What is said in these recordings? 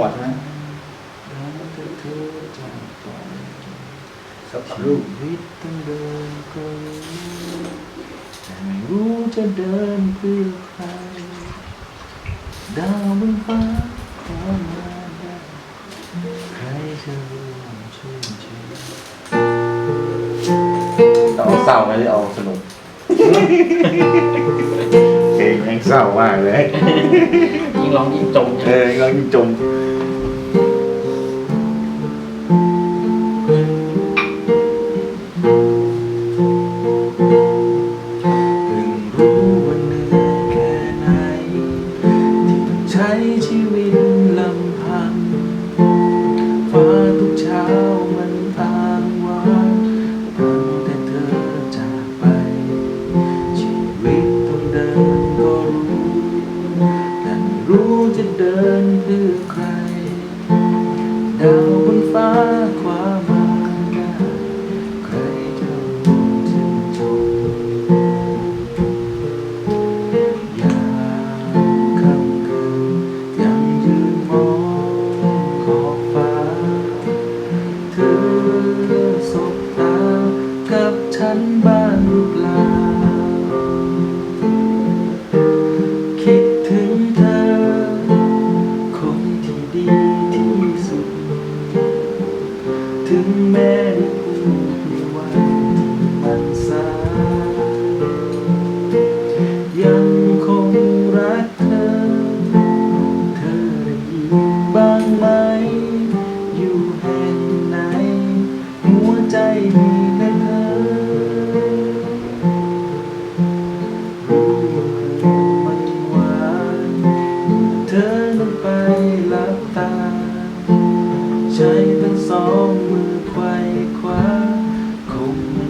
อดนะสักรูวิตต้องเดินก็ไม่รู้จะเดินเพื่อใคร ดาวบนฟ้าขอมาได้ใครจะรู้ชื่นชมเอาเศร้าไหมหรืเอาสนุก เพลงแม่งเศร้ามากเลย ยิ่งร้องยิ่งจมเออเรายิ่งจม นบ้างหรือเปล่า คิดถึงเธอ คนที่ดีที่สุด ถึงแม้ได้พูดในวันที่มันสายยังคงรักเธอ เธอได้ยินบ้างไหม อยู่แห่งไหน หัวใจมี ใจเป็นสองมือไขว้คว้าคง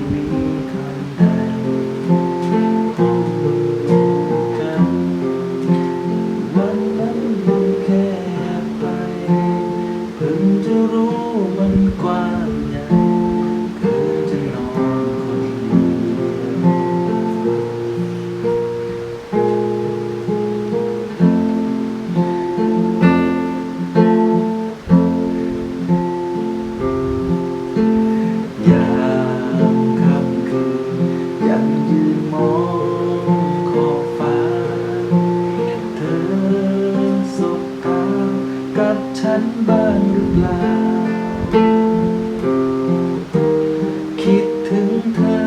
ฉันบ้างหรือเปล่า คิดถึงเธอ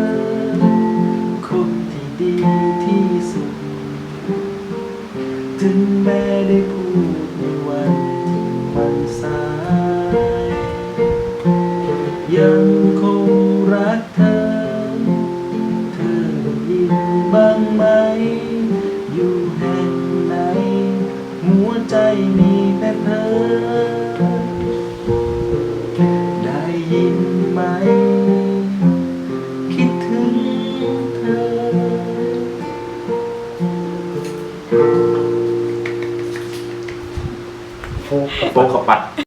คนที่ดีที่สุดจนแม้ได้พูดในวันที่มันสาย ยังคงรักเธอ เธอยิ้มบ้างไหม อยู่แห่งไหน หัวใจนี้ คิดถึงเธอ โฟกักับปัด